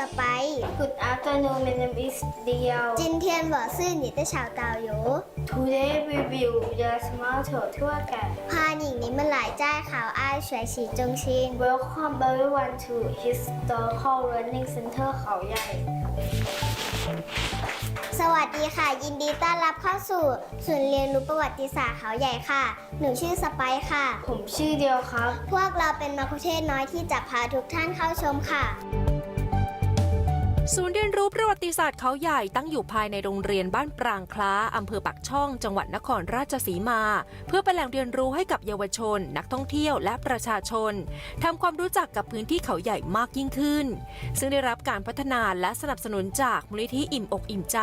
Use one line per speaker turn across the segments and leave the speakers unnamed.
สไป
Good afternoon, my name is Dio.
จินเทียนหวอซื่อหนีแต่ชาวตาวโย
Today we will the small turtle again.
พาหนิงนี้มาหลายจ้ายขาวอายสวยสีจงชิน
Welcome everyone to Historical Learning Center เขาใหญ่
สวัสดีค่ะ ยินดีต้อนรับเข้าสู่ศูนย์เรียนรู้ประวัติศาสตร์เขาใหญ่ค่ะ หนูชื่อสไปค่ะ
ผมชื่อเดียวครับ
พวกเราเป็นมัคคุเทศน้อยที่จะพาทุกท่านเข้าชมค่ะ
ศูนย์เรียนรู้ประวัติศาสตร์เขาใหญ่ตั้งอยู่ภายในโรงเรียนบ้านปรางคล้าอำเภอปักช่อง จังหวัดนครราชสีมา เพื่อเป็นแหล่งเรียนรู้ให้กับเยาวชน นักท่องเที่ยวและประชาชนทำความรู้จักกับพื้นที่เขาใหญ่มากยิ่งขึ้น ซึ่งได้รับการพัฒนาและสนับสนุนจากมูลนิธิอิ่มอกอิ่มใจ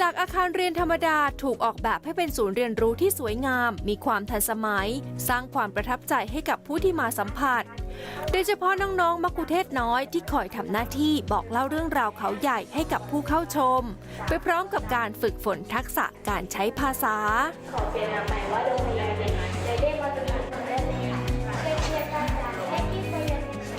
จากอาคารเรียนธรรมดาถูกออกแบบให้เป็นศูนย์เรียนรู้ที่สวยงาม มีความทันสมัย สร้างความประทับใจให้กับผู้ที่มาสัมผัส โดยเฉพาะน้องๆมักคุเทศน้อยที่คอยทำหน้าที่บอกเล่าเรื่องราวเขาใหญ่ให้กับผู้เข้าชม ไปพร้อมกับการฝึกฝนทักษะการใช้ภาษา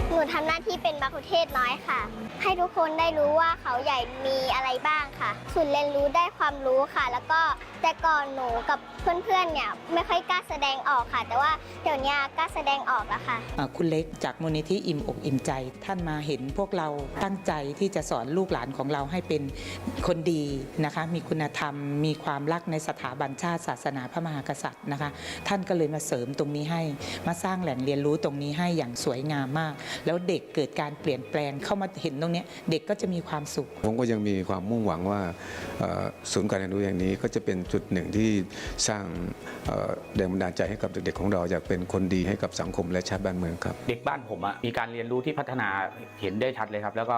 หนูทำหน้าที่เป็นมัคคุเทศน้อยค่ะ ให้ทุกคนได้รู้ว่าเขาใหญ่มีอะไรบ้างค่ะศูนเรียนรู้ได้ความรู้ค่ะ แล้วก็ แต่ก่อนหนูกับเพื่อนๆเนี่ยไม่ค่อยกล้าแสดงออกค่ะ แต่ว่าเดี๋ยวนี้กล้าแสดงออกแล้วค่ะ
อ่าคุณเล็กจากมูลนิธิอิ่มอกอิ่มใจ ท่านมาเห็นพวกเราตั้งใจที่จะสอนลูกหลานของเราให้เป็นคนดีนะคะ มีคุณธรรม มีความรักในสถาบันชาติศาสนาพระมหากษัตริย์นะคะ ท่านก็เลยมาเสริมตรงนี้ให้ มาสร้างแหล่งเรียนรู้ตรงนี้ให้อย่างสวยงามมาก แล้วเด็กเกิดการเปลี่ยนแปลงเข้ามาเห็นตรงเนี้ยเด็กก็จะมีความสุข
ผมก็ยังมีความมุ่งหวังว่าเอ่อศูนย์การเรียนรู้อย่างนี้ก็จะเป็นจุดหนึ่งที่สร้างแรงบันดาลใจให้กับเด็กๆของเราอยากเป็นคนดีให้กับสังคมและชาติบ้านเมืองครับ
เด็กบ้านผมอะมีการเรียนรู้ที่พัฒนาเห็นได้ชัดเลยครับ แล้วก็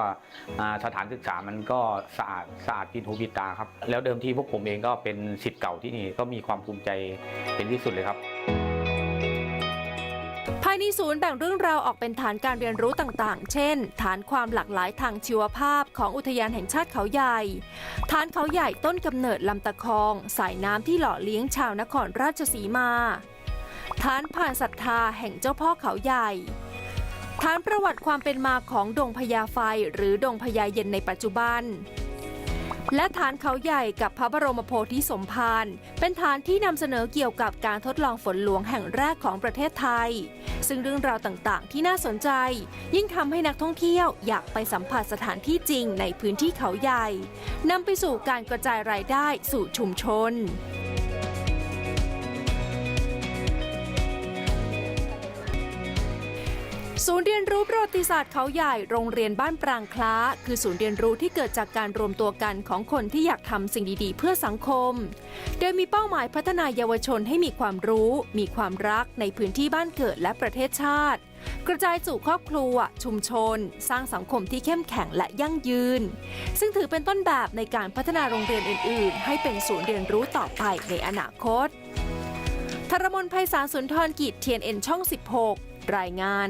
สถานศึกษามันก็สะอาดสะอาดผิดหูผิดตาครับ แล้วเดิมทีพวกผมเองก็เป็นสิทธิ์เก่าที่นี่ก็มีความภูมิใจเป็นที่สุดเลยครับา
ยในศูนย์แบ่งเรื่องราวออกเป็นฐานการเรียนรู้ต่างๆ เช่น ฐานความหลากหลายทางชีวภาพของอุทยานแห่งชาติเขาใหญ่ ฐานเขาใหญ่ต้นกำเนิดลำตะคอง สายน้ำที่หล่อเลี้ยงชาวนครราชสีมา ฐานผ่านศรัทธาแห่งเจ้าพ่อเขาใหญ่ ฐานประวัติความเป็นมาของดงพญาไฟหรือดงพญาเย็นในปัจจุบัน และฐานเขาใหญ่กับพระบรมโพธิสมภารเป็นฐานที่นำเสนอเกี่ยวกับการทดลองฝนหลวงแห่งแรกของประเทศไทย ซึ่งเรื่องราวต่างๆ ที่น่าสนใจ ยิ่งทำให้นักท่องเที่ยวอยากไปสัมผัสสถานที่จริงในพื้นที่เขาใหญ่นำไปสู่การกระจายรายได้สู่ชุมชน ศูนย์เรียนรู้ประวัติศาสตร์เขาใหญ่โรงเรียนบ้านปรางคล้า คือศูนย์เรียนรู้ที่เกิดจากการรวมตัวกันของคนที่อยากทำสิ่งดีๆ เพื่อสังคม โดยมีเป้าหมายพัฒนาเยาวชนให้มีความรู้ มีความรักในพื้นที่บ้านเกิดและประเทศชาติ กระจายสู่ครอบครัว ชุมชน สร้างสังคมที่เข้มแข็งและยั่งยืน ซึ่งถือเป็นต้นแบบในการพัฒนาโรงเรียนอื่น ๆ ให้เป็นศูนย์เรียนรู้ต่อไปในอนาคตธรมนภัยสารสุนทรกิจเทียนเอ็นช่อง 16 รายงาน